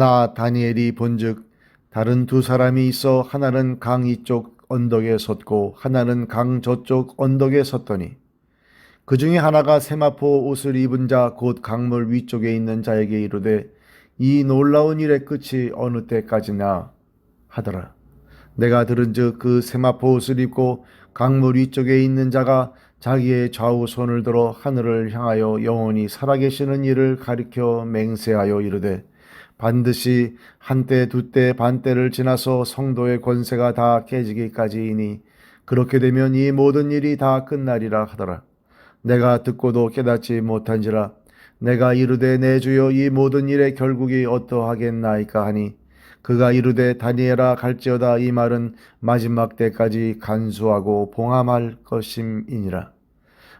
나 다니엘이 본즉 다른 두 사람이 있어 하나는 강 이쪽 언덕에 섰고 하나는 강 저쪽 언덕에 섰더니 그 중에 하나가 세마포 옷을 입은 자 곧 강물 위쪽에 있는 자에게 이르되 이 놀라운 일의 끝이 어느 때까지나 하더라. 내가 들은즉 그 세마포 옷을 입고 강물 위쪽에 있는 자가 자기의 좌우 손을 들어 하늘을 향하여 영원히 살아계시는 이를 가리켜 맹세하여 이르되 반드시 한때 두 때 반때를 지나서 성도의 권세가 다 깨지기까지이니 그렇게 되면 이 모든 일이 다 끝나리라 하더라. 내가 듣고도 깨닫지 못한지라 내가 이르되 내 주여 이 모든 일의 결국이 어떠하겠나이까 하니 그가 이르되 다니엘아 갈지어다 이 말은 마지막 때까지 간수하고 봉함할 것임이니라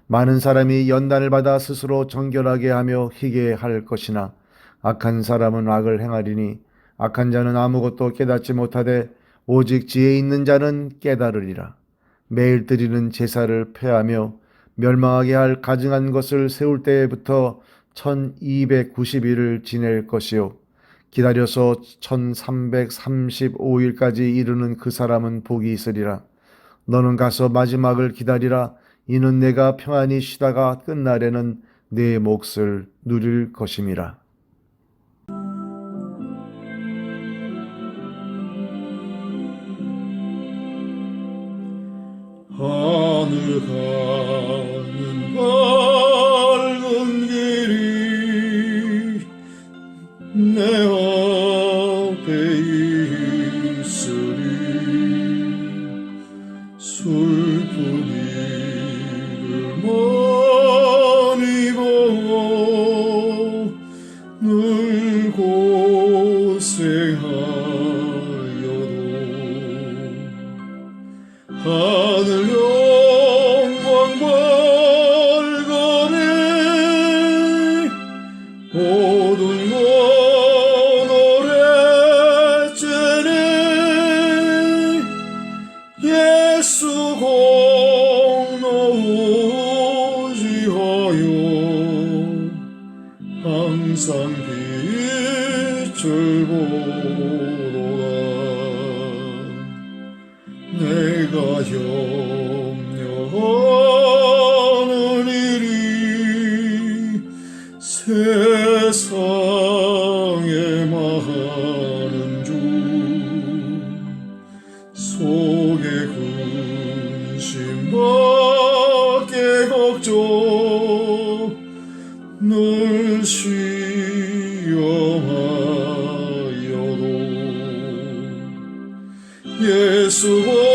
많은 사람이 연단을 받아 스스로 정결하게 하며 희게 할 것이나 악한 사람은 악을 행하리니 악한 자는 아무것도 깨닫지 못하되 오직 지혜 있는 자는 깨달으리라. 매일 드리는 제사를 폐하며 멸망하게 할 가증한 것을 세울 때부터 1290일을 지낼 것이요. 기다려서 1335일까지 이르는 그 사람은 복이 있으리라. 너는 가서 마지막을 기다리라. 이는 내가 평안히 쉬다가 끝날에는 내 몫을 누릴 것임이라 하늘 가는 밝은 길이 내 앞에 있으리. 슬픈 일을 많이 보고 늘 고생하여도 수 공로 의지하여 항상 빛을 보도다 내가 염려하는 일이 세상에 많은 심밖에 걱정. 늘 시험하여도 예수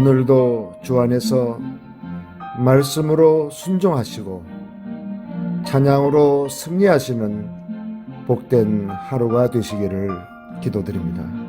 오늘도 주 안에서 말씀으로 순종하시고 찬양으로 승리하시는 복된 하루가 되시기를 기도드립니다.